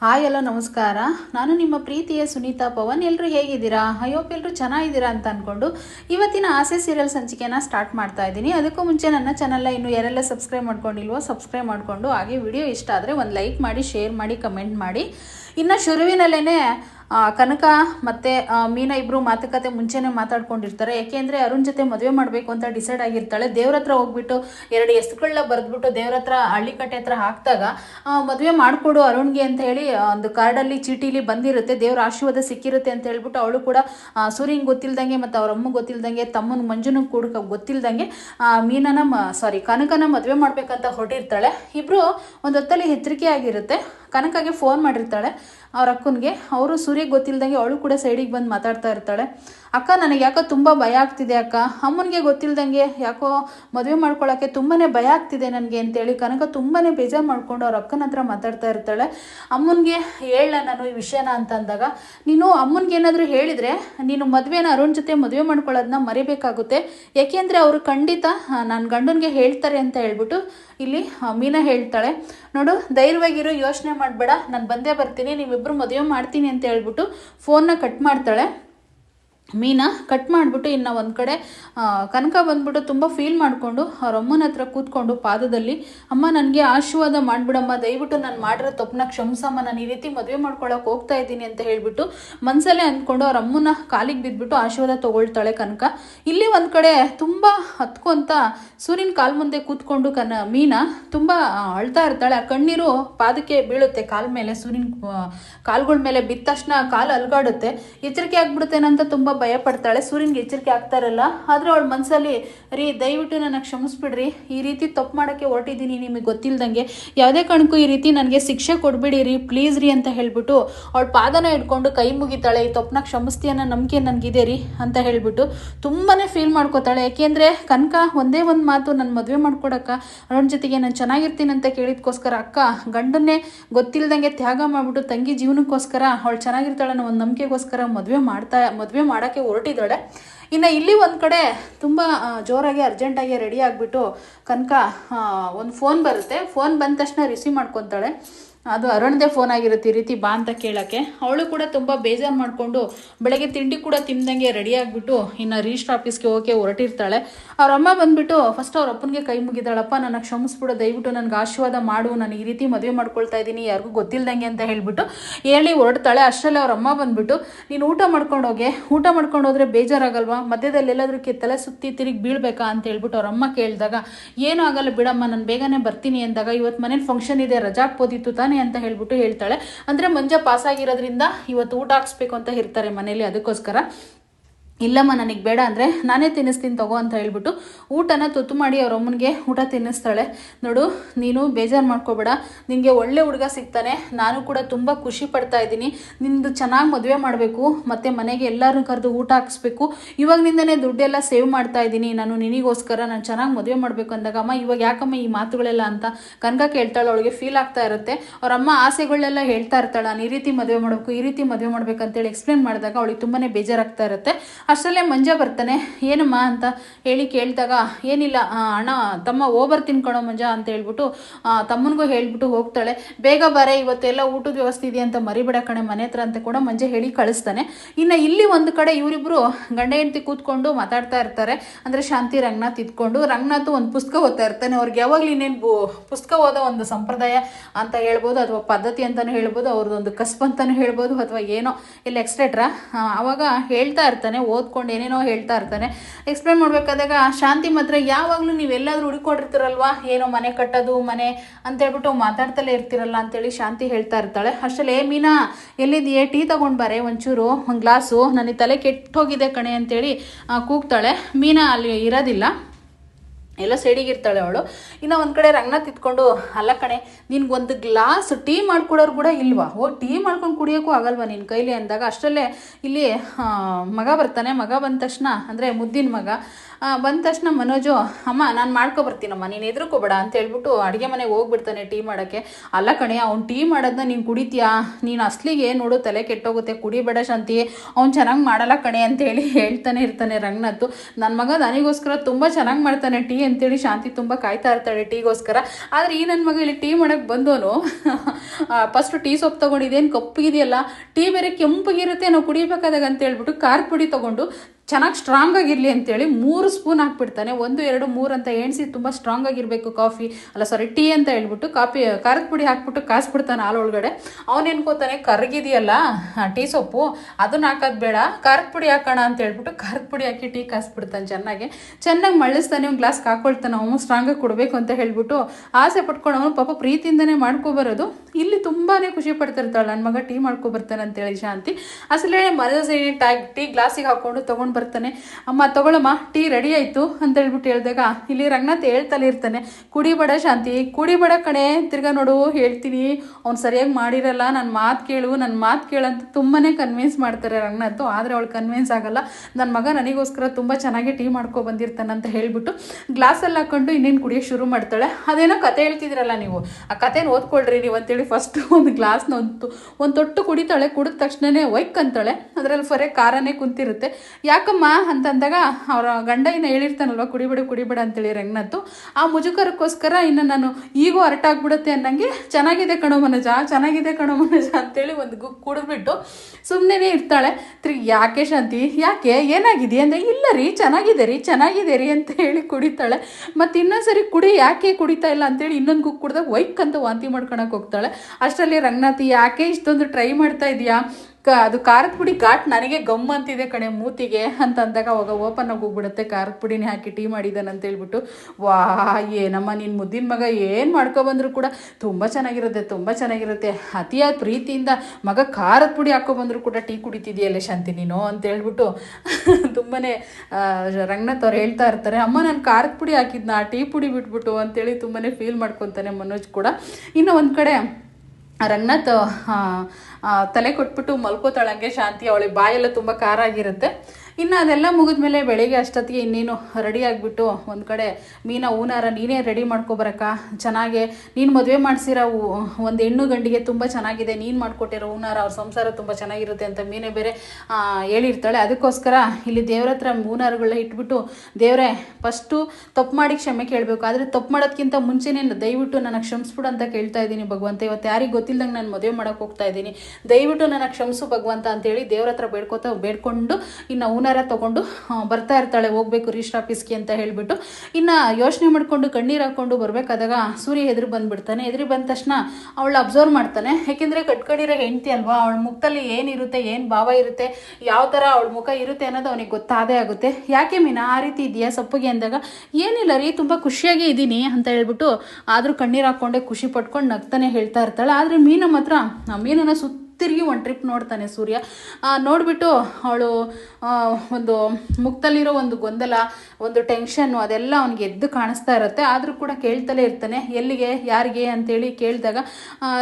Hi ಎಲ್ಲ ನಮಸ್ಕಾರ. ನಾನು ನಿಮ್ಮ ಪ್ರೀತಿಯ ಸುನೀತಾ ಪವನ್. ಎಲ್ಲರೂ ಹೇಗಿದ್ದೀರಾ? ಅಯ್ಯೋಪ್ ಎಲ್ಲರೂ ಚೆನ್ನಾಗಿದ್ದೀರಾ ಅಂತ ಅಂದ್ಕೊಂಡು ಇವತ್ತಿನ ಆಸೆ ಸೀರಿಯಲ್ ಸಂಚಿಕೆನ ಸ್ಟಾರ್ಟ್ ಮಾಡ್ತಾ ಇದ್ದೀನಿ. ಅದಕ್ಕೂ ಮುಂಚೆ ನನ್ನ ಚಾನಲ್ನ ಇನ್ನು ಯಾರೆಲ್ಲ ಸಬ್ಸ್ಕ್ರೈಬ್ ಮಾಡ್ಕೊಂಡಿಲ್ವೋ ಸಬ್ಸ್ಕ್ರೈಬ್ ಮಾಡಿಕೊಂಡು ಹಾಗೆ ವಿಡಿಯೋ ಇಷ್ಟ ಆದರೆ ಒಂದು ಲೈಕ್ ಮಾಡಿ ಶೇರ್ ಮಾಡಿ ಕಮೆಂಟ್ ಮಾಡಿ. ಇನ್ನು ಶುರುವಿನಲ್ಲೇ ಕನಕ ಮತ್ತು ಮೀನಾ ಇಬ್ಬರು ಮಾತುಕತೆ ಮುಂಚೆನೇ ಮಾತಾಡ್ಕೊಂಡಿರ್ತಾರೆ. ಯಾಕೆಂದರೆ ಅರುಣ್ ಜೊತೆ ಮದುವೆ ಮಾಡಬೇಕು ಅಂತ ಡಿಸೈಡ್ ಆಗಿರ್ತಾಳೆ. ದೇವ್ರ ಹತ್ರ ಹೋಗ್ಬಿಟ್ಟು ಎರಡು ಎಸ್ಗಳನ್ನ ಬರೆದ್ಬಿಟ್ಟು ದೇವ್ರ ಹತ್ರ ಹಳ್ಳಿಕಟ್ಟೆ ಹತ್ರ ಹಾಕಿದಾಗ ಮದುವೆ ಮಾಡಿಕೊಡು ಅರುಣ್ಗೆ ಅಂತ ಹೇಳಿ ಒಂದು ಕಾರ್ಡಲ್ಲಿ ಚೀಟಿಲಿ ಬಂದಿರುತ್ತೆ. ದೇವ್ರ ಆಶೀರ್ವಾದ ಸಿಕ್ಕಿರುತ್ತೆ ಅಂತ ಹೇಳ್ಬಿಟ್ಟು ಅವಳು ಕೂಡ ಸೂರ್ಯಂಗೆ ಗೊತ್ತಿಲ್ದಂಗೆ ಮತ್ತು ಅವ್ರ ಅಮ್ಮ ಗೊತ್ತಿಲ್ದಂಗೆ, ತಮ್ಮನ ಮಂಜುನ ಕೂಡ ಗೊತ್ತಿಲ್ದಂಗೆ ಮೀನನ ಸಾರಿ ಕನಕನ ಮದುವೆ ಮಾಡಬೇಕಂತ ಹೊರಟಿರ್ತಾಳೆ. ಇಬ್ಬರು ಒಂದು ಹೊತ್ತಲ್ಲಿ ಹೆದರಿಕೆ ಆಗಿರುತ್ತೆ. ಕನಕಗೆ ಫೋನ್ ಮಾಡಿರ್ತಾಳೆ. ಅವ್ರ ಅಕ್ಕನಿಗೆ. ಅವರು ಸೂರ್ಯಗೆ ಗೊತ್ತಿಲ್ಲದಂಗೆ ಅವಳು ಕೂಡ ಸೈಡಿಗೆ ಬಂದು ಮಾತಾಡ್ತಾ ಇರ್ತಾಳೆ. ಅಕ್ಕ, ನನಗೆ ಯಾಕೋ ತುಂಬ ಭಯ ಆಗ್ತಿದೆ ಅಕ್ಕ. ಅಮ್ಮನಿಗೆ ಗೊತ್ತಿಲ್ದಂಗೆ ಯಾಕೋ ಮದುವೆ ಮಾಡ್ಕೊಳ್ಳೋಕ್ಕೆ ತುಂಬಾ ಭಯ ಆಗ್ತಿದೆ ನನಗೆ ಅಂತೇಳಿ ಕನಕ ತುಂಬಾ ಬೇಜಾರು ಮಾಡ್ಕೊಂಡು ಅವ್ರ ಅಕ್ಕನ ಹತ್ರ ಮಾತಾಡ್ತಾ ಇರ್ತಾಳೆ. ಅಮ್ಮನಿಗೆ ಹೇಳ ನಾನು ಈ ವಿಷಯನ ಅಂತ ಅಂದಾಗ, ನೀನು ಅಮ್ಮನಿಗೆ ಏನಾದರೂ ಹೇಳಿದರೆ ನೀನು ಮದುವೆನ ಅರುಣ್ ಜೊತೆ ಮದುವೆ ಮಾಡ್ಕೊಳ್ಳೋದನ್ನ ಮರಿಬೇಕಾಗುತ್ತೆ. ಯಾಕೆಂದರೆ ಅವರು ಖಂಡಿತ ನನ್ನ ಗಂಡನಿಗೆ ಹೇಳ್ತಾರೆ ಅಂತ ಹೇಳ್ಬಿಟ್ಟು ಇಲ್ಲಿ ಮೀನಾ ಹೇಳ್ತಾಳೆ. ನೋಡು, ಧೈರ್ಯವಾಗಿರು, ಯೋಚನೆ ಮಾಡಬೇಡ. ನಾನು ಬಂದೇ ಬರ್ತೀನಿ ನೀವಿಬ್ಬರು ಮದುವೆ ಮಾಡ್ತೀನಿ ಅಂತ ಹೇಳ್ಬಿಟ್ಟು ಫೋನ್ನ ಕಟ್ ಮಾಡ್ತಾಳೆ. ಮೀನಾ ಕಟ್ ಮಾಡಿಬಿಟ್ಟು ಇನ್ನು ಒಂದು ಕಡೆ ಕನಕ ಬಂದ್ಬಿಟ್ಟು ತುಂಬ ಫೀಲ್ ಮಾಡಿಕೊಂಡು ಅವ್ರ ಅಮ್ಮನ ಹತ್ರ ಕೂತ್ಕೊಂಡು ಪಾದದಲ್ಲಿ, ಅಮ್ಮ, ನನಗೆ ಆಶೀರ್ವಾದ ಮಾಡಿಬಿಡಮ್ಮ, ದಯವಿಟ್ಟು ನಾನು ಮಾಡಿರೋ ತಪ್ಪನ್ನ ಕ್ಷಮಿಸಮ್ಮ, ನಾನು ಈ ರೀತಿ ಮದುವೆ ಮಾಡ್ಕೊಳಕ್ಕೆ ಹೋಗ್ತಾ ಇದ್ದೀನಿ ಅಂತ ಹೇಳಿಬಿಟ್ಟು ಮನಸಲ್ಲೇ ಅಂದ್ಕೊಂಡು ಅವ್ರ ಅಮ್ಮನ ಕಾಲಿಗೆ ಬಿದ್ದುಬಿಟ್ಟು ಆಶೀರ್ವಾದ ತೊಗೊಳ್ತಾಳೆ ಕನಕ. ಇಲ್ಲಿ ಒಂದು ಕಡೆ ತುಂಬ ಹತ್ಕೊಂತ ಸೂರ್ಯನ ಕಾಲ್ ಮುಂದೆ ಕೂತ್ಕೊಂಡು ಕನ, ಮೀನಾ ತುಂಬ ಅಳ್ತಾ ಇರ್ತಾಳೆ. ಆ ಕಣ್ಣೀರು ಪಾದಕ್ಕೆ ಬೀಳುತ್ತೆ, ಕಾಲ್ ಮೇಲೆ, ಸೂರ್ಯನ ಕಾಲ್ಗಳ ಮೇಲೆ ಬಿದ್ದ ತಕ್ಷಣ ಕಾಲು ಅಲ್ಗಾಡುತ್ತೆ. ಎಚ್ಚರಿಕೆ ಆಗ್ಬಿಡುತ್ತೇನಂತ ತುಂಬ ಭಯ ಪಡ್ತಾಳೆ ಸೂರ್ಯನ್ಗೆ ಎಚ್ಚರಿಕೆ ಆಗ್ತಾ ಇರಲ್ಲ ಆದರೆ ಅವಳ ಮನಸ್ಸಲ್ಲಿ ರೀ, ದಯವಿಟ್ಟು ನನ್ನ ಕ್ಷಮಿಸ್ಬಿಡ್ರಿ. ಈ ರೀತಿ ತಪ್ಪು ಮಾಡೋಕ್ಕೆ ಹೊರಟಿದ್ದೀನಿ ನಿಮಗೆ ಗೊತ್ತಿಲ್ಲದಂಗೆ ಯಾವುದೇ ಕಣಕ್ಕೂ ಈ ರೀತಿ ನನಗೆ ಶಿಕ್ಷೆ ಕೊಡ್ಬಿಡಿ ರೀ ಪ್ಲೀಸ್ ರೀ ಅಂತ ಹೇಳ್ಬಿಟ್ಟು ಅವಳ ಪಾದನ ಇಟ್ಕೊಂಡು ಕೈ ಮುಗಿತಾಳೆ. ಈ ತಪ್ಪನ್ನ ಕ್ಷಮಿಸ್ತೀಯ ಅನ್ನೋ ನಂಬಿಕೆ ನನಗಿದೆ ರೀ ಅಂತ ಹೇಳ್ಬಿಟ್ಟು ತುಂಬಾ ಫೀಲ್ ಮಾಡ್ಕೋತಾಳೆ. ಯಾಕೆಂದರೆ ಕನಕ ಒಂದೇ ಒಂದು ಮಾತು ನನ್ನ ಮದುವೆ ಮಾಡ್ಕೊಡಕ್ಕ ಅವನ ಜೊತೆಗೆ ನಾನು ಚೆನ್ನಾಗಿರ್ತೀನಿ ಅಂತ ಕೇಳಿದ್ಕೋಸ್ಕರ ಅಕ್ಕ, ಗಂಡನ್ನೇ ಗೊತ್ತಿಲ್ಲದಂಗೆ ತ್ಯಾಗ ಮಾಡಿಬಿಟ್ಟು ತಂಗಿ ಜೀವನಕ್ಕೋಸ್ಕರ ಅವಳು ಚೆನ್ನಾಗಿರ್ತಾಳೆ ಅನ್ನೋ ಒಂದು ನಂಬಿಕೆಗೋಸ್ಕರ ಮದುವೆ ಮಾಡ್ತಾ, ಮದುವೆ ಮಾಡೋಕ್ಕೆ ಹೊರಟಿದ್ದಾಳೆ. ಇನ್ನು ಇಲ್ಲಿ ಒಂದು ಕಡೆ ತುಂಬ ಜೋರಾಗಿ ಅರ್ಜೆಂಟಾಗಿ ರೆಡಿ ಆಗಿಬಿಟ್ಟು ಕನಕ ಒಂದು ಫೋನ್ ಬರುತ್ತೆ. ಫೋನ್ ಬಂದ ತಕ್ಷಣ ರಿಸೀವ್ ಮಾಡ್ಕೊತಾಳೆ. ಅದು ಅರುಣ್ದೇ ಫೋನ್ ಆಗಿರುತ್ತೆ ಈ ರೀತಿ ಬಾ ಅಂತ ಕೇಳೋಕ್ಕೆ. ಅವಳು ಕೂಡ ತುಂಬ ಬೇಜಾರು ಮಾಡಿಕೊಂಡು ಬೆಳಗ್ಗೆ ತಿಂಡಿ ಕೂಡ ತಿಂದಂಗೆ ರೆಡಿ ಆಗಿಬಿಟ್ಟು ಇನ್ನು ರಿಜಿಸ್ಟರ್ ಆಫೀಸ್ಗೆ ಹೋಗಿ ಹೊರಟಿರ್ತಾಳೆ. ಅವ್ರ ಅಮ್ಮ ಬಂದುಬಿಟ್ಟು ಫಸ್ಟ್ ಅವ್ರ ಅಪ್ಪನಿಗೆ ಕೈ ಮುಗಿದಾಳಪ್ಪ, ನನ್ನ ಕ್ಷಮಿಸ್ಬಿಡು, ದಯವಿಟ್ಟು ನನಗೆ ಆಶೀರ್ವಾದ ಮಾಡು, ನಾನು ಈ ರೀತಿ ಮದುವೆ ಮಾಡ್ಕೊಳ್ತಾ ಇದ್ದೀನಿ, ಯಾರಿಗೂ ಗೊತ್ತಿಲ್ದಂಗೆ ಅಂತ ಹೇಳಿಬಿಟ್ಟು ಹೇಳಿ ಹೊರಡ್ತಾಳೆ. ಅಷ್ಟರಲ್ಲಿ ಅವ್ರ ಅಮ್ಮ ಬಂದುಬಿಟ್ಟು, ನೀನು ಊಟ ಮಾಡ್ಕೊಂಡು ಹೋಗಿ, ಊಟ ಮಾಡ್ಕೊಂಡು ಹೋದರೆ ಬೇಜಾರಾಗಲ್ವಾ? ಮಧ್ಯದಲ್ಲಿ ಎಲ್ಲಾದ್ರೂ ತಲೆ ಸುತ್ತಿ ತಿರುಗಿ ಬೀಳ್ಬೇಕಾ? ಅಂತ ಹೇಳ್ಬಿಟ್ಟು ಅವ್ರ ಅಮ್ಮ ಕೇಳಿದಾಗ, ಏನೂ ಆಗಲ್ಲ ಬಿಡಮ್ಮ, ನಾನು ಬೇಗನೆ ಬರ್ತೀನಿ ಅಂದಾಗ ಇವತ್ತು ಮನೇಲಿ ಫಂಕ್ಷನ್ ಇದೆ, ರಜಾ ಹಾಕ್ಬೋದಿತ್ತು ತಾನೇ? ಅಂತ ಹೇಳ್ಬಿಟ್ಟು ಹೇಳ್ತಾಳೆ. ಅಂದರೆ ಮಂಜ ಪಾಸ್ ಆಗಿರೋದ್ರಿಂದ ಇವತ್ತು ಊಟ ಹಾಕ್ಸ್ಬೇಕು ಅಂತ ಇರ್ತಾರೆ ಮನೇಲಿ ಅದಕ್ಕೋಸ್ಕರ. ಇಲ್ಲಮ್ಮ, ನನಗೆ ಬೇಡ ಅಂದರೆ ನಾನೇ ತಿನ್ನಿಸ್ತೀನಿ ತಗೋ ಅಂತ ಹೇಳ್ಬಿಟ್ಟು ಊಟನ ತುತ್ತು ಮಾಡಿ ಅವ್ರ ಅಮ್ಮನಿಗೆ ಊಟ ತಿನ್ನಿಸ್ತಾಳೆ. ನೋಡು, ನೀನು ಬೇಜಾರು ಮಾಡ್ಕೋಬೇಡ. ನಿನಗೆ ಒಳ್ಳೆ ಹುಡುಗ ಸಿಗ್ತಾನೆ. ನಾನು ಕೂಡ ತುಂಬ ಖುಷಿ ಪಡ್ತಾ ಇದ್ದೀನಿ. ನಿಂದು ಚೆನ್ನಾಗಿ ಮದುವೆ ಮಾಡಬೇಕು. ಮತ್ತು ಮನೆಗೆ ಎಲ್ಲರೂ ಕರೆದು ಊಟ ಹಾಕಿಸ್ಬೇಕು. ಇವಾಗನಿಂದನೇ ದುಡ್ಡೆಲ್ಲ ಸೇವ್ ಮಾಡ್ತಾ ಇದ್ದೀನಿ. ನಾನು ನಿನಗೋಸ್ಕರ ನಾನು ಚೆನ್ನಾಗಿ ಮದುವೆ ಮಾಡಬೇಕು ಅಂದಾಗ, ಅಮ್ಮ, ಇವಾಗ ಯಾಕಮ್ಮ ಈ ಮಾತುಗಳೆಲ್ಲ ಅಂತ ಕನಕ ಕೇಳ್ತಾಳೆ, ಅವಳಿಗೆ ಫೀಲ್ ಆಗ್ತಾ ಇರುತ್ತೆ. ಅವ್ರ ಅಮ್ಮ ಆಸೆಗಳನ್ನೆಲ್ಲ ಹೇಳ್ತಾ ಇರ್ತಾಳೆ, ನಾನು ಈ ರೀತಿ ಮದುವೆ ಮಾಡಬೇಕು, ಈ ರೀತಿ ಮದುವೆ ಮಾಡಬೇಕು ಅಂತೇಳಿ ಎಕ್ಸ್ಪ್ಲೇನ್ ಮಾಡಿದಾಗ ಅವಳಿಗೆ ತುಂಬಾ ಬೇಜಾರಾಗ್ತಾ ಇರುತ್ತೆ. ಅಷ್ಟರಲ್ಲೇ ಮಂಜ ಬರ್ತಾನೆ, ಏನಮ್ಮ ಅಂತ ಹೇಳಿ ಕೇಳಿದಾಗ, ಏನಿಲ್ಲ ಅಣ್ಣ, ತಮ್ಮ ಓಬರ್ ತಿನ್ಕೊಳೋ ಮಂಜ ಅಂತ ಹೇಳ್ಬಿಟ್ಟು ತಮ್ಮನಿಗೂ ಹೇಳ್ಬಿಟ್ಟು ಹೋಗ್ತಾಳೆ. ಬೇಗ ಬರ, ಇವತ್ತೆಲ್ಲ ಊಟದ ವ್ಯವಸ್ಥೆ ಇದೆ ಅಂತ ಮರಿಬೇಡ ಕಣೆ, ಮನೆ ಹತ್ರ ಅಂತ ಕೂಡ ಮಂಜ ಹೇಳಿ ಕಳಿಸ್ತಾನೆ. ಇನ್ನು ಇಲ್ಲಿ ಒಂದು ಕಡೆ ಇವರಿಬ್ಬರು ಗಂಡ ಹೆಂಡತಿ ಕೂತ್ಕೊಂಡು ಮಾತಾಡ್ತಾ ಇರ್ತಾರೆ. ಅಂದರೆ ಶಾಂತಿ, ರಂಗನಾಥ್ ಇದ್ಕೊಂಡು. ರಂಗನಾಥ್ ಒಂದು ಪುಸ್ತಕ ಓದ್ತಾ ಇರ್ತಾನೆ. ಅವ್ರಿಗೆ ಯಾವಾಗಲೂ ಇನ್ನೇನು ಬು, ಪುಸ್ತಕ ಓದೋ ಒಂದು ಸಂಪ್ರದಾಯ ಅಂತ ಹೇಳ್ಬೋದು, ಅಥವಾ ಪದ್ಧತಿ ಅಂತಲೂ ಹೇಳ್ಬೋದು, ಅವ್ರದ್ದೊಂದು ಕಸ್ಬ್ ಅಂತಲೂ ಹೇಳ್ಬೋದು, ಅಥವಾ ಏನೋ ಇಲ್ಲ ಎಕ್ಸ್ಟ್ರೆಟ್ರಾ ಅವಾಗ ಹೇಳ್ತಾ ಇರ್ತಾನೆ ಓದ್ಕೊಂಡು ಏನೇನೋ ಹೇಳ್ತಾ ಇರ್ತಾನೆ. ಎಕ್ಸ್ಪ್ಲೇನ್ ಮಾಡಬೇಕಾದಾಗ ಶಾಂತಿ ಮಾತ್ರ ಯಾವಾಗಲೂ ನೀವೆಲ್ಲಾದರೂ ಹುಡುಕೊಂಡಿರ್ತೀರಲ್ವಾ? ಏನೋ ಮನೆ ಕಟ್ಟೋದು, ಮನೆ ಅಂತ ಹೇಳ್ಬಿಟ್ಟು ಮಾತಾಡ್ತಲೇ ಇರ್ತಿರಲ್ಲ ಅಂತೇಳಿ ಶಾಂತಿ ಹೇಳ್ತಾ ಇರ್ತಾಳೆ. ಅಷ್ಟಲ್ಲಿ ಏ ಮೀನಾ ಎಲ್ಲಿದೆಯೇ ಟೀ ತಗೊಂಡು ಬಾರೆ ಒಂಚೂರು, ಒಂದು ಗ್ಲಾಸು. ನನಗೆ ತಲೆ ಕೆಟ್ಟೋಗಿದೆ ಕಣೆ ಅಂತೇಳಿ ಕೂಗ್ತಾಳೆ. ಮೀನಾ ಅಲ್ಲಿ ಇರೋದಿಲ್ಲ. ಎಲ್ಲ ಸೈಡಿಗೆ ಇರ್ತಾಳೆ ಅವಳು. ಇನ್ನು ಒಂದು ಕಡೆ ರಂಗನ ಇತ್ಕೊಂಡು ಅಲ್ಲ ಕಣೆ ನಿನ್ಗೊಂದು ಗ್ಲಾಸ್ ಟೀ ಮಾಡ್ಕೊಡೋರು ಕೂಡ ಇಲ್ವಾ? ಹೋಗಿ ಟೀ ಮಾಡ್ಕೊಂಡು ಕುಡಿಯೋಕ್ಕೂ ಆಗಲ್ವಾ ನಿನ್ನ ಕೈಲಿ? ಅಂದಾಗ ಅಷ್ಟರಲ್ಲೇ ಇಲ್ಲಿ ಮಗ ಬರ್ತಾನೆ. ಮಗ ಬಂದ ತಕ್ಷಣ ಅಂದರೆ ಮುದ್ದಿನ ಮಗ. ಬಂದ ತಕ್ಷಣ ಮನೋಜು, ಅಮ್ಮ, ನಾನು ಮಾಡ್ಕೊಬರ್ತೀನಮ್ಮ, ನೀನು ಎದುರುಕೋಬೇಡ ಅಂತ ಹೇಳ್ಬಿಟ್ಟು ಅಡುಗೆ ಮನೆಗೆ ಹೋಗ್ಬಿಡ್ತಾನೆ ಟೀ ಮಾಡೋಕ್ಕೆ. ಅಲ್ಲ ಕಣೆ, ಅವ್ನು ಟೀ ಮಾಡೋದನ್ನ ನೀನು ಕುಡಿತೀಯಾ? ನೀನು ಅಸ್ಲಿಗೆ ನೋಡು, ತಲೆ ಕೆಟ್ಟೋಗುತ್ತೆ, ಕುಡಿಬೇಡ ಶಾಂತಿ. ಅವ್ನು ಚೆನ್ನಾಗಿ ಮಾಡಲ್ಲ ಕಣೆ ಅಂತೇಳಿ ಹೇಳ್ತಾನೆ ಇರ್ತಾನೆ ರಂಗನಾಥು. ನನ್ನ ಮಗ ನನಗೋಸ್ಕರ ತುಂಬ ಚೆನ್ನಾಗಿ ಮಾಡ್ತಾನೆ ಟೀ ಅಂತೇಳಿ ಶಾಂತಿ ತುಂಬ ಕಾಯ್ತಾ ಇರ್ತಾಳೆ ಟೀಗೋಸ್ಕರ. ಆದರೆ ಈ ನನ್ನ ಮಗ ಇಲ್ಲಿ ಟೀ ಮಾಡೋಕ್ಕೆ ಬಂದವನು ಫಸ್ಟು ಟೀ ಸೊಪ್ಪು ತೊಗೊಂಡಿದ್ದೇನು ಕಪ್ಪಿಗಿದೆಯಲ್ಲ, ಟೀ ಬೇರೆ ಕೆಂಪಗಿರುತ್ತೆ, ನಾವು ಕುಡಿಬೇಕಾದಾಗ ಅಂತ ಹೇಳ್ಬಿಟ್ಟು ಖಾರ ಪುಡಿ ತೊಗೊಂಡು ಚೆನ್ನಾಗಿ ಸ್ಟ್ರಾಂಗ್ ಆಗಿರಲಿ ಅಂತೇಳಿ ಮೂರು ಸ್ಪೂನ್ ಹಾಕ್ಬಿಡ್ತಾನೆ. ಒಂದು, ಎರಡು, ಮೂರು ಅಂತ ಎಣಿಸಿ ತುಂಬ ಸ್ಟ್ರಾಂಗ್ ಆಗಿರಬೇಕು ಕಾಫಿ ಅಲ್ಲ ಸಾರಿ ಟೀ ಅಂತ ಹೇಳ್ಬಿಟ್ಟು ಕಾಫಿ, ಖಾರದ ಪುಡಿ ಹಾಕ್ಬಿಟ್ಟು ಕಾಸ್ಬಿಡ್ತಾನೆ ಹಾಲು ಒಳಗಡೆ. ಅವನು ಏನ್ಕೋತಾನೆ ಕರಗಿದೆಯಲ್ಲ ಟೀ ಸೊಪ್ಪು ಅದನ್ನ ಹಾಕೋದು ಬೇಡ. ಖಾರದ ಪುಡಿ ಹಾಕೋಣ ಅಂತ ಹೇಳ್ಬಿಟ್ಟು ಖಾರದ ಪುಡಿ ಹಾಕಿ ಟೀ ಕಾಸ್ಬಿಡ್ತಾನೆ ಚೆನ್ನಾಗಿ. ಚೆನ್ನಾಗಿ ಮಳ್ಳಿಸ್ತಾನೆ, ಒಂದು ಗ್ಲಾಸ್ ಹಾಕೊಳ್ತಾನೆ ಅವನು ಸ್ಟ್ರಾಂಗಾಗಿ ಕೊಡಬೇಕು ಅಂತ ಹೇಳ್ಬಿಟ್ಟು ಆಸೆ ಪಟ್ಕೊಂಡು ಅವನು ಪಾಪ ಪ್ರೀತಿಯಿಂದನೇ ಮಾಡ್ಕೊಬರೋದು ಇಲ್ಲಿ ತುಂಬಾ ಖುಷಿ ಪಡ್ತಿರ್ತಾಳೆ. ನನ್ನ ಮಗ ಟೀ ಮಾಡ್ಕೊಬರ್ತಾನೆ ಅಂತೇಳಿ ಶಾಂತಿ. ಅಸಲೇ ಟ್ಯಾಗ್ ಟೀ ಗ್ಲಾಸಿಗೆ ಹಾಕ್ಕೊಂಡು ತೊಗೊಂಡು ಬರ್ತಾನೆ. ಅಮ್ಮ, ತಗೊಳಮ್ಮ, ಟೀ ರೆಡಿ ಆಯಿತು ಅಂತ ಹೇಳ್ಬಿಟ್ಟು ಹೇಳಿದಾಗ, ಇಲ್ಲಿ ರಂಗನಾಥ್ ಹೇಳ್ತಲೇ ಇರ್ತಾನೆ. ಕುಡಿಬೇಡ ಶಾಂತಿ ಕುಡಿಬೇಡ ಕಣೆ, ತಿರ್ಗಾ ನೋಡು, ಹೇಳ್ತೀನಿ. ಅವ್ನು ಸರಿಯಾಗಿ ಮಾಡಿರಲ್ಲ ನನ್ನ ಮಾತು ಕೇಳು ನನ್ನ ಮಾತು ಕೇಳು ಅಂತ ತುಂಬಾ ಕನ್ವಿನ್ಸ್ ಮಾಡ್ತಾರೆ ರಂಗನಾಥ್. ಆದರೆ ಅವಳು ಕನ್ವಿನ್ಸ್ ಆಗಲ್ಲ. ನನ್ನ ಮಗ ನನಗೋಸ್ಕರ ತುಂಬ ಚೆನ್ನಾಗಿ ಟೀ ಮಾಡ್ಕೊ ಬಂದಿರ್ತಾನೆ ಅಂತ ಹೇಳ್ಬಿಟ್ಟು ಗ್ಲಾಸಲ್ಲಿ ಹಾಕೊಂಡು ಇನ್ನೇನು ಕುಡಿಯೋ ಶುರು ಮಾಡ್ತಾಳೆ. ಅದೇನೋ ಕತೆ ಹೇಳ್ತಿದ್ರಲ್ಲ ನೀವು. ಆ ಕತೆನ ಓದ್ಕೊಳ್ರಿ ನೀವು ಅಂತೇಳಿ ಫಸ್ಟ್ ಒಂದು ಗ್ಲಾಸ್ನ ಒಂದು ಒಂದು ತೊಟ್ಟು ಕುಡಿತಾಳೆ. ಕುಡಿದ ತಕ್ಷಣನೇ ವೈಕ್ ಅಂತಾಳೆ. ಅದರಲ್ಲಿ ಫರೇ ಖಾರನೇ ಕುಂತಿರುತ್ತೆ. ಯಾಕಮ್ಮ ಅಂತಂದಾಗ ಅವರ ಗಂಡ ಇನ್ನು ಹೇಳಿರ್ತಾನಲ್ವ, ಕುಡಿಬೇಡ ಕುಡಿಬೇಡ ಅಂತೇಳಿ ರಂಗನಾಥು ಆ ಮುಜುಕರಕ್ಕೋಸ್ಕರ ಇನ್ನು ನಾನು ಈಗೂ ಅರಟಾಗ್ಬಿಡುತ್ತೆ ಅನ್ನಂಗೆ ಚೆನ್ನಾಗಿದೆ ಕಣೋ ಮನೋಜ, ಚೆನ್ನಾಗಿದೆ ಕಣೋ ಮನೋಜ ಅಂತೇಳಿ ಒಂದು ಗು ಕುಡಿದ್ಬಿಟ್ಟು ಸುಮ್ಮನೆ ಇರ್ತಾಳೆ. ತಿರ್ಗಿ ಯಾಕೆ ಶಾಂತಿ? ಯಾಕೆ? ಏನಾಗಿದೆ ಅಂದರೆ, ಇಲ್ಲ ರೀ, ಚೆನ್ನಾಗಿದೆ ರೀ ಚೆನ್ನಾಗಿದೆ ರೀ ಅಂತ ಹೇಳಿ ಕುಡಿತಾಳೆ. ಮತ್ತು ಇನ್ನೊಂದ್ಸರಿ ಕುಡಿ, ಯಾಕೆ ಕುಡಿತಾ ಇಲ್ಲ ಅಂತೇಳಿ ಇನ್ನೊಂದು ಗುಕ್ ಕುಡ್ದಾಗ ವೈಕ್ ಅಂತ ವಾಂತಿ ಮಾಡ್ಕೊಳಕ್ಕೆ ಹೋಗ್ತಾಳೆ. ಅಷ್ಟರಲ್ಲಿ ರಂಗನಾಥ್, ಯಾಕೆ ಇಷ್ಟೊಂದು ಟ್ರೈ ಮಾಡ್ತಾ ಇದೀಯಾ? ಅದು ಖಾರದ ಪುಡಿ ಘಾಟ್ ನನಗೆ ಗಮ್ ಅಂತಿದೆ ಕಣೆ ಮೂತಿಗೆ ಅಂತ ಅಂದಾಗ ಅವಾಗ ಓಪನ್ ಆಗಿ ಹೋಗ್ಬಿಡುತ್ತೆ. ಖಾರದ ಪುಡಿನೇ ಹಾಕಿ ಟೀ ಮಾಡಿದ್ದಾನೆ ಅಂತ ಹೇಳ್ಬಿಟ್ಟು ವಾ, ಏನಮ್ಮ ನಿನ್ನ ಮುದ್ದಿನ ಮಗ ಏನು ಮಾಡ್ಕೊಬಂದ್ರು ಕೂಡ ತುಂಬ ಚೆನ್ನಾಗಿರುತ್ತೆ ತುಂಬ ಚೆನ್ನಾಗಿರುತ್ತೆ. ಅತಿಯಾದ ಪ್ರೀತಿಯಿಂದ ಮಗ ಖಾರದ ಪುಡಿ ಹಾಕೊಬಂದ್ರು ಕೂಡ ಟೀ ಕುಡಿತಿದೆಯಲ್ಲೇ ಶಾಂತಿ ನೀನು? ಅಂತ ಹೇಳ್ಬಿಟ್ಟು ತುಂಬಾ ರಂಗನಾಥ್ ಅವ್ರು ಹೇಳ್ತಾ ಇರ್ತಾರೆ, ಅಮ್ಮ ನಾನು ಖಾರದ ಪುಡಿ ಹಾಕಿದ್ನ ಟೀ ಪುಡಿ ಬಿಟ್ಬಿಟ್ಟು, ಅಂತೇಳಿ ತುಂಬಾ ಫೀಲ್ ಮಾಡ್ಕೊತಾನೆ ಮನೋಜ್ ಕೂಡ. ಇನ್ನು ಒಂದು ಕಡೆ ರಂಗನಾಥ್ ತಲೆ ಕೊಟ್ಬಿಟ್ಟು ಮಲ್ಕೋತಾಳಂಗೆ ಶಾಂತಿ ಅವಳಿಗೆ ಬಾಯೆಲ್ಲ ತುಂಬ ಖಾರ ಆಗಿರುತ್ತೆ. ಇನ್ನು ಅದೆಲ್ಲ ಮುಗಿದ್ಮೇಲೆ ಬೆಳಿಗ್ಗೆ ಅಷ್ಟೊತ್ತಿಗೆ ಇನ್ನೇನು ರೆಡಿ ಆಗಿಬಿಟ್ಟು ಒಂದು ಕಡೆ ಮೀನಾ, ಹೂನಾರ ನೀನೇ ರೆಡಿ ಮಾಡ್ಕೊಬರಕ್ಕ ಚೆನ್ನಾಗೆ ನೀನು ಮದುವೆ ಮಾಡಿಸಿರೋ ಒಂದು ಹೆಣ್ಣು ಗಂಡಿಗೆ ತುಂಬ ಚೆನ್ನಾಗಿದೆ. ನೀನು ಮಾಡಿಕೊಟ್ಟಿರೋ ಹೂನಾರ, ಅವ್ರ ಸಂಸಾರ ತುಂಬ ಚೆನ್ನಾಗಿರುತ್ತೆ ಅಂತ ಮೀನೇ ಬೇರೆ ಹೇಳಿರ್ತಾಳೆ. ಅದಕ್ಕೋಸ್ಕರ ಇಲ್ಲಿ ದೇವ್ರ ಹತ್ರ ಹೂನಾರಗಳನ್ನ ಇಟ್ಬಿಟ್ಟು ದೇವರೇ ಫಸ್ಟು ತಪ್ಪು ಮಾಡಿ ಕ್ಷಮೆ ಕೇಳಬೇಕು. ಆದರೆ ತಪ್ಪು ಮಾಡೋದಕ್ಕಿಂತ ಮುಂಚೆನೇ ದಯವಿಟ್ಟು ನನಗೆ ಕ್ಷಮಿಸ್ಬಿಡು ಅಂತ ಕೇಳ್ತಾ ಇದ್ದೀನಿ ಭಗವಂತ. ಇವತ್ತು ಯಾರಿಗೆ ಗೊತ್ತಿಲ್ಲದಂಗೆ ನಾನು ಮದುವೆ ಮಾಡೋಕೆ ಹೋಗ್ತಾ ಇದ್ದೀನಿ. ದಯವಿಟ್ಟು ನನಗೆ ಕ್ಷಮಿಸು ಭಗವಂತ ಅಂತೇಳಿ ದೇವ್ರ ಹತ್ರ ಬೇಡ್ಕೋತಾ, ಬೇಡ್ಕೊಂಡು ಇನ್ನು ಹೂನಾರ ತೊಗೊಂಡು ಬರ್ತಾ ಇರ್ತಾಳೆ, ಹೋಗ್ಬೇಕು ರಿಜಿಸ್ಟರ್ ಆಫೀಸ್ಗೆ ಅಂತ ಹೇಳಿಬಿಟ್ಟು. ಇನ್ನು ಯೋಚನೆ ಮಾಡಿಕೊಂಡು, ಕಣ್ಣೀರು ಹಾಕ್ಕೊಂಡು ಬರಬೇಕಾದಾಗ ಸೂರ್ಯ ಎದುರು ಬಂದ್ಬಿಡ್ತಾನೆ. ಎದುರು ಬಂದ ತಕ್ಷಣ ಅವಳು ಅಬ್ಸರ್ವ್ ಮಾಡ್ತಾನೆ. ಯಾಕೆಂದರೆ ಕಟ್ಕೊಂಡಿರೋ ಹೆಂಡತಿ ಅಲ್ವಾ, ಅವಳ ಮುಖದಲ್ಲಿ ಏನಿರುತ್ತೆ ಏನು ಭಾವ ಇರುತ್ತೆ, ಯಾವ ಥರ ಅವಳ ಮುಖ ಇರುತ್ತೆ ಅನ್ನೋದು ಅವನಿಗೆ ಗೊತ್ತಾದೇ ಆಗುತ್ತೆ. ಯಾಕೆ ಮೀನಾ, ಆ ರೀತಿ ಇದೆಯಾ ಸಪ್ಪಗೆ ಅಂದಾಗ, ಏನಿಲ್ಲ ರೀ, ತುಂಬ ಖುಷಿಯಾಗಿ ಇದ್ದೀನಿ ಅಂತ ಹೇಳ್ಬಿಟ್ಟು ಆದರೂ ಕಣ್ಣೀರು ಹಾಕ್ಕೊಂಡೆ ಖುಷಿ ಪಟ್ಕೊಂಡು ನಗ್ತಾನೆ ಹೇಳ್ತಾ ಇರ್ತಾಳೆ. ಆದರೆ ಮೀನ ಮಾತ್ರ ಮೀನನ್ನ ಸುತ್ತ ತಿರುಗಿ ಒಂದು ಟ್ರಿಪ್ ನೋಡ್ತಾನೆ ಸೂರ್ಯ. ನೋಡಿಬಿಟ್ಟು ಅವಳು ಒಂದು ಮುಖದಲ್ಲಿರೋ ಒಂದು ಗೊಂದಲ, ಒಂದು ಟೆನ್ಷನ್ನು ಅದೆಲ್ಲ ಅವನಿಗೆ ಎದ್ದು ಕಾಣಿಸ್ತಾ ಇರುತ್ತೆ. ಆದರೂ ಕೂಡ ಕೇಳ್ತಲೇ ಇರ್ತಾನೆ. ಎಲ್ಲಿಗೆ, ಯಾರಿಗೆ ಅಂತೇಳಿ ಕೇಳಿದಾಗ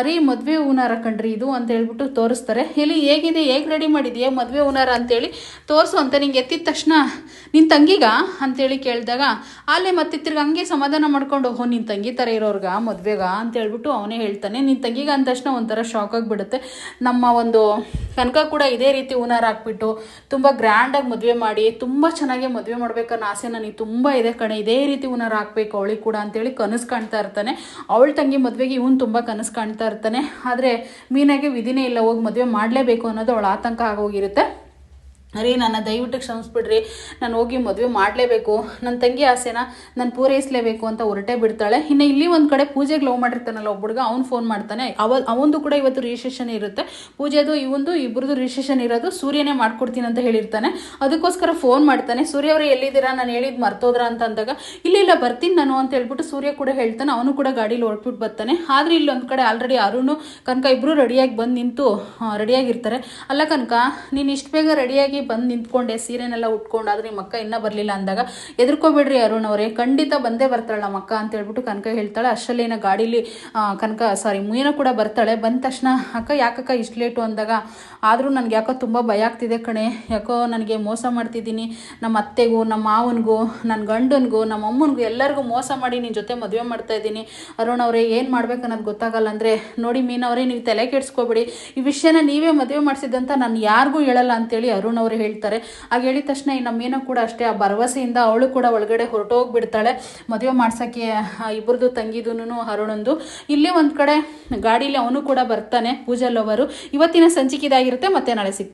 ರೀ, ಮದುವೆ ಹೂನಾರ ಕಂಡ್ರಿ ಇದು ಅಂತ ಹೇಳ್ಬಿಟ್ಟು ತೋರಿಸ್ತಾರೆ. ಎಲ್ಲಿ, ಹೇಗಿದೆ, ಹೇಗೆ ರೆಡಿ ಮಾಡಿದೆಯಾ ಮದುವೆ ಹೂನಾರ ಅಂತೇಳಿ ತೋರಿಸು ಅಂತ ನಿಂಗೆ ಎತ್ತಿದ ತಕ್ಷಣ. ನಿನ್ನ ತಂಗಿಗ ಅಂತೇಳಿ ಕೇಳಿದಾಗ, ಅಲ್ಲೇ ಮತ್ತೆ ತಿರ್ಗಿ ಹಂಗೆ ಸಮಾಧಾನ ಮಾಡ್ಕೊಂಡು, ಓಹೋ ನಿನ್ನ ತಂಗಿ ಥರ ಇರೋರ್ಗ ಮದುವೆಗ ಅಂತ ಹೇಳ್ಬಿಟ್ಟು ಅವನೇ ಹೇಳ್ತಾನೆ. ನಿನ್ನ ತಂಗಿಗ ಅಂದ ತಕ್ಷಣ ಒಂಥರ ಶಾಕ್ ಆಗಿಬಿಡುತ್ತೆ. ನಮ್ಮ ಒಂದು ಕನಕ ಕೂಡ ಇದೇ ರೀತಿ ಹೂನಾರ ಹಾಕ್ಬಿಟ್ಟು ತುಂಬ ಗ್ರ್ಯಾಂಡಾಗಿ ಮದುವೆ ಮಾಡಿ, ತುಂಬ ಚೆನ್ನಾಗಿ ಮದುವೆ ಮಾಡ್ಬೇಕನ್ನೋ ಆಸೆ ನನಗೆ ತುಂಬ ಇದೆ ಕಣೆ. ಇದೇ ರೀತಿ ಹೂನಾರ ಹಾಕ್ಬೇಕು ಅವಳಿಗೆ ಕೂಡ ಅಂತೇಳಿ ಕನಸು ಕಾಣ್ತಾ ಇರ್ತಾನೆ. ಅವಳ ತಂಗಿ ಮದುವೆಗೆ ಇವನು ತುಂಬ ಕನಸು ಕಾಣ್ತಾ ಇರ್ತಾನೆ. ಆದರೆ ಮೀನಾಗೆ ವಿಧಿನೇ ಇಲ್ಲ, ಹೋಗಿ ಮದುವೆ ಮಾಡಲೇಬೇಕು ಅನ್ನೋದು ಅವಳ ಆತಂಕ ಆಗೋಗಿರುತ್ತೆ. ರೀ ನನ್ನ ದಯವಿಟ್ಟು ಕ್ಷಮಿಸ್ಬಿಡ್ರಿ. ನಾನು ಹೋಗಿ ಮದುವೆ ಮಾಡಲೇಬೇಕು. ನನ್ನ ತಂಗಿ ಆಸೆನ ನಾನು ಪೂರೈಸಲೇಬೇಕು ಅಂತ ಹೊರಟೇ ಬಿಡ್ತಾಳೆ. ಇನ್ನು ಇಲ್ಲಿ ಒಂದು ಕಡೆ ಪೂಜೆಗೆ ಲವ್ ಮಾಡಿರ್ತಾನಲ್ಲ ಒಬ್ಬ ಹುಡುಗ, ಅವ್ನು ಫೋನ್ ಮಾಡ್ತಾನೆ. ಅವ ಅವಂದು ಕೂಡ ಇವತ್ತು ರಿಜಿಸ್ಟ್ರೇಷನ್ ಇರುತ್ತೆ. ಪೂಜೆದು ಇವಂದು ಇಬ್ಬರದು ರಿಜಿಸ್ಟ್ರೇಷನ್ ಇರೋದು ಸೂರ್ಯನೇ ಮಾಡ್ಕೊಡ್ತೀನಿ ಅಂತ ಹೇಳಿರ್ತಾನೆ. ಅದಕ್ಕೋಸ್ಕರ ಫೋನ್ ಮಾಡ್ತಾನೆ. ಸೂರ್ಯ ಅವರು, ಎಲ್ಲಿದ್ದೀರಾ? ನಾನು ಹೇಳಿದ್ದು ಮರ್ತೋದ್ರ ಅಂತ ಅಂದಾಗ, ಇಲ್ಲ ಇಲ್ಲ, ಬರ್ತೀನಿ ನಾನು ಅಂತ ಹೇಳ್ಬಿಟ್ಟು ಸೂರ್ಯ ಕೂಡ ಹೇಳ್ತಾನೆ. ಅವನು ಕೂಡ ಗಾಡೀಲಿ ಹೊರಟ್ಬಿಟ್ಟು ಬರ್ತಾನೆ. ಆದರೆ ಇಲ್ಲಿ ಒಂದು ಕಡೆ ಆಲ್ರೆಡಿ ಅರುಣ್, ಕನಕ ಇಬ್ಬರು ರೆಡಿಯಾಗಿ ಬಂದು ನಿಂತು ರೆಡಿಯಾಗಿರ್ತಾರೆ ಅಲ್ಲ ಕನಕ, ನೀನು ಇಷ್ಟು ಬೇಗ ರೆಡಿಯಾಗಿ ಬಂದು ನಿಂತ್ಕೊಂಡೆ, ಸೀರೆನೆಲ್ಲ ಉಟ್ಕೊಂಡು, ಆದರೆ ನಿಮ್ಮ ಅಕ್ಕ ಇನ್ನೂ ಬರಲಿಲ್ಲ ಅಂದಾಗ, ಎದುರ್ಕೋಬೇಡ್ರಿ ಅರುಣ್ ಅವರೇ, ಖಂಡಿತ ಬಂದೇ ಬರ್ತಾಳೆ ನಮ್ಮ ಅಕ್ಕ ಅಂತ ಹೇಳ್ಬಿಟ್ಟು ಕನಕ ಹೇಳ್ತಾಳೆ. ಅಷ್ಟರಲ್ಲಿ ಏನೋ ಗಾಡೀಲಿ ಕನಕ ಸಾರಿ ಮುಯನ ಕೂಡ ಬರ್ತಾಳೆ. ಬಂದ ತಕ್ಷಣ, ಅಕ್ಕ, ಯಾಕಕ್ಕ ಇಷ್ಟು ಲೇಟು ಅಂದಾಗ, ಆದರೂ ನನಗೆ ಯಾಕೋ ತುಂಬ ಭಯ ಆಗ್ತಿದೆ ಕಣೆ. ಯಾಕೋ ನನಗೆ ಮೋಸ ಮಾಡ್ತಿದ್ದೀನಿ. ನಮ್ಮ ಅತ್ತೆಗೂ, ನಮ್ಮ ಮಾವನಿಗೂ ನನ್ನ ಗಂಡನಿಗೂ, ನಮ್ಮ ಅಮ್ಮನಿಗೂ ಎಲ್ಲರಿಗೂ ಮೋಸ ಮಾಡಿ ನಿನ್ನ ಜೊತೆ ಮದುವೆ ಮಾಡ್ತಾ ಇದ್ದೀನಿ. ಅರುಣ್ ಅವರೇ, ಏನು ಮಾಡ್ಬೇಕು ಅನ್ನೋದು ಗೊತ್ತಾಗಲ್ಲ ಅಂದರೆ, ನೋಡಿ ಮೀನವರೇ ನೀವು ತಲೆ ಕೆಡಿಸ್ಕೋಬೇಡಿ. ಈ ವಿಷಯನ ನೀವೇ ಮದುವೆ ಮಾಡಿಸಿದಂತ ನಾನು ಯಾರಿಗೂ ಹೇಳಲ್ಲ ಅಂತೇಳಿ ಅರುಣ್ ಅವರು ಹೇಳ್ತಾರೆ. ಆಗ ಹೇಳಿದ ತಕ್ಷಣ ಈ ಮೀನ ಕೂಡ ಅಷ್ಟೇ, ಆ ಭರವಸೆಯಿಂದ ಅವಳು ಕೂಡ ಒಳಗಡೆ ಹೊರಟೋಗ್ಬಿಡ್ತಾಳೆ. ಮದುವೆ ಮಾಡ್ಸೋಕ್ಕೆ ಇಬ್ಬರದು ತಂಗಿದೂನು ಅರುಣಂದು. ಇಲ್ಲಿ ಒಂದು ಕಡೆ ಗಾಡೀಲಿ ಅವನು ಕೂಡ ಬರ್ತಾನೆ ಪೂಜಾ ಲವರು ಇವತ್ತಿನ ಸಂಚಿಕೆ ಇದಾಗಿರುತ್ತೆ, ಮತ್ತೆ ನಾಳೆ ಸಿಗ್ತೀವಿ.